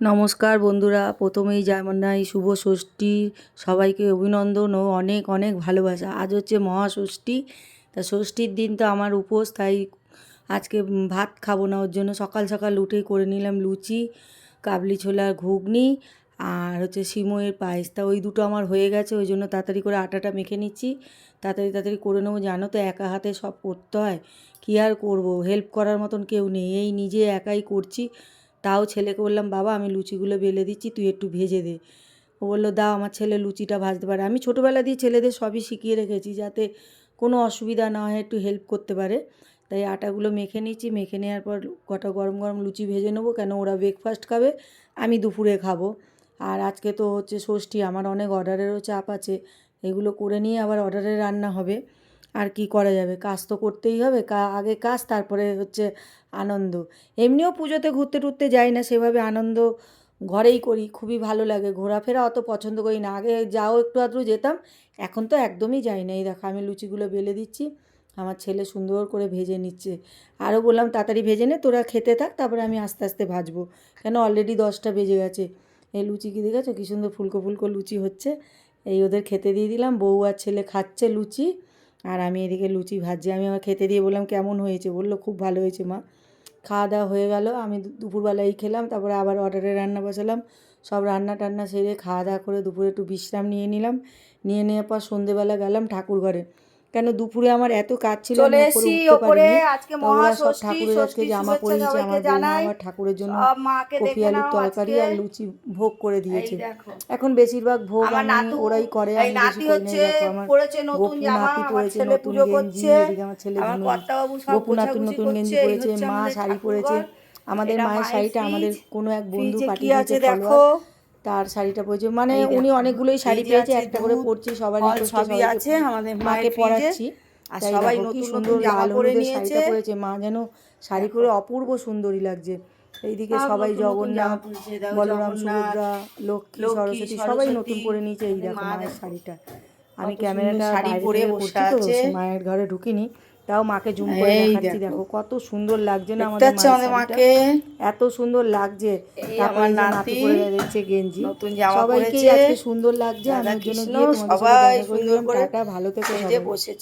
নমস্কার বন্ধুরা, প্রথমেই জানাই শুভ ষষ্ঠী। সবাইকে অভিনন্দন ও অনেক অনেক ভালোবাসা। আজ হচ্ছে মহাষষ্ঠী। তা ষষ্ঠীর দিন তো আমার উপোস, তাই আজকে ভাত খাব না, ওর জন্য সকাল সকাল উঠেই করে নিলাম লুচি, কাবলি ছোলার ঘুগনি আর হচ্ছে সিমইয়ের পায়েস। তা ওই দুটো আমার হয়ে গেছে, ওই জন্য তাড়াতাড়ি করে আটাটা মেখে নিচ্ছি। তাড়াতাড়ি তাড়াতাড়ি করে নেব, জানো তো একা হাতে সব করতে হয়। কী আর করব? হেল্প করার মতন কেউ নেই। এই নিজে একাই করছি। তাও ছেলেকে বললাম, বাবা, আমি লুচিগুলো বেলে দিচ্ছি, তুই একটু ভেজে দে। ও বলল, দাও, আমার ছেলে লুচিটা ভাজতে পারে। আমি ছোটোবেলা দিয়ে ছেলেদের সবই শিখিয়ে রেখেছি যাতে কোনো অসুবিধা না হয়, একটু হেল্প করতে পারে। তাই আটাগুলো মেখে নিচ্ছি মেখে নেওয়ার পর কটা গরম গরম লুচি ভেজে নেব। কেন, ওরা ব্রেকফাস্ট খাবে, আমি দুপুরে খাব। আর আজকে তো হচ্ছে ষষ্ঠী, আমার অনেক অর্ডারেরও চাপ আছে। এগুলো করে নিয়ে আবার অর্ডারে রান্না হবে। আর কি করা যাবে? কাজ তো করতেই হবে। আগে কাজ, তারপরে হচ্ছে আনন্দ। এমনিও পুজোতে ঘুরতে টুরতে যাই না, সেভাবে আনন্দ ঘরেই করি। খুবই ভালো লাগে। ঘোরাফেরা অত পছন্দ করি না। আগে যাও একটু আধটু যেতাম, এখন তো একদমই যাই না। এই দেখো, আমি লুচিগুলো বেলে দিচ্ছি। আমার ছেলে সুন্দর করে ভেজে নিচ্ছে। আরও বললাম, তাড়াতাড়ি ভেজে নে, তোরা খেতে থাক, তারপরে আমি আস্তে আস্তে ভাজবো। কেন অলরেডি দশটা বেজে গেছে। এই লুচি কি দেখেছ? কী সুন্দর ফুলকো ফুলকো লুচি হচ্ছে। এই ওদের খেতে দিয়ে দিলাম। বউ আর ছেলে খাচ্ছে লুচি। আর আমি এদিকে লুচি ভাজছি আমি আমার খেতে দিয়ে বললাম, কেমন হয়েছে? বলল, খুব ভালো হয়েছে মা। খাওয়া দাওয়া হয়ে গেল, আমি দুপুরবেলাই খেলাম, তারপরে আবার অর্ডারে রান্না বসালাম। সব রান্না টান্না সেরে খাওয়া দাওয়া করে দুপুরে একটু বিশ্রাম নিয়ে নিলাম। নিয়ে নেওয়ার পর সন্ধেবেলা গেলাম ঠাকুর ঘরে কেন দুপুরে আমার এত কাজ ছিল চলে এসেছি ওপরে আজকে মহাষষ্ঠী ষষ্ঠী জামা পরিয়েছে আমার বৌমা ঠাকুরের জন্য কপি আলুর তরকারি আর লুচি ভোগ করে দিয়েছে। এখন বেশিরভাগ ভোগ আমি ওরাই করে আমি বেশি নাতি করি না। হচ্ছে আমার জামা নাতি আমার পরেছে ছেলে নতুন গেঞ্জি করছে এদিকে আমার ছেলে গপু নাতু নতুন গেঞ্জি পরেছে মা শাড়ি পরেছে। আমাদের মায়ের শাড়িটা আমাদের। কোনো এক বন্ধু ফ্রিজে কি পাঠিয়ে আছে দেখো? তার শাড়িটা পরেছে। মানে উনি। অনেকগুলোই শাড়ি পেয়েছে একটা করে পরছি সবার সবই আছে আমাদের মাকে পরাচ্ছি। আর সবাই নতুন সুন্দর লাল হলুদের শাড়িটা পরেছে মা যেন শাড়ি পরে অপূর্ব সুন্দরী লাগছে। এইদিকে সবাই জগন্নাথ বলরাম সুভদ্রা লক্ষ্মী সরস্বতী সবাই নতুন করে নিয়েছে এই আমাদের দেখো মায়ের শাড়িটা। আমি ক্যামেরাটা শাড়ি বাইরে পরে বসে। মায়ের ঘরে ঢুকিনি। তাও মাকে জুম করে দেখাচ্ছি দেখো। কত সুন্দর লাগছে না আমাদের? মাকে। এত সুন্দর লাগছে। নাতি পরে যাচ্ছে গেঞ্জি। নতুন জামা সবাইকেই পরেছে। আজকে সুন্দর লাগছে। আমার জন্য সবাই সুন্দর করে ভালো থেকো বসেছে।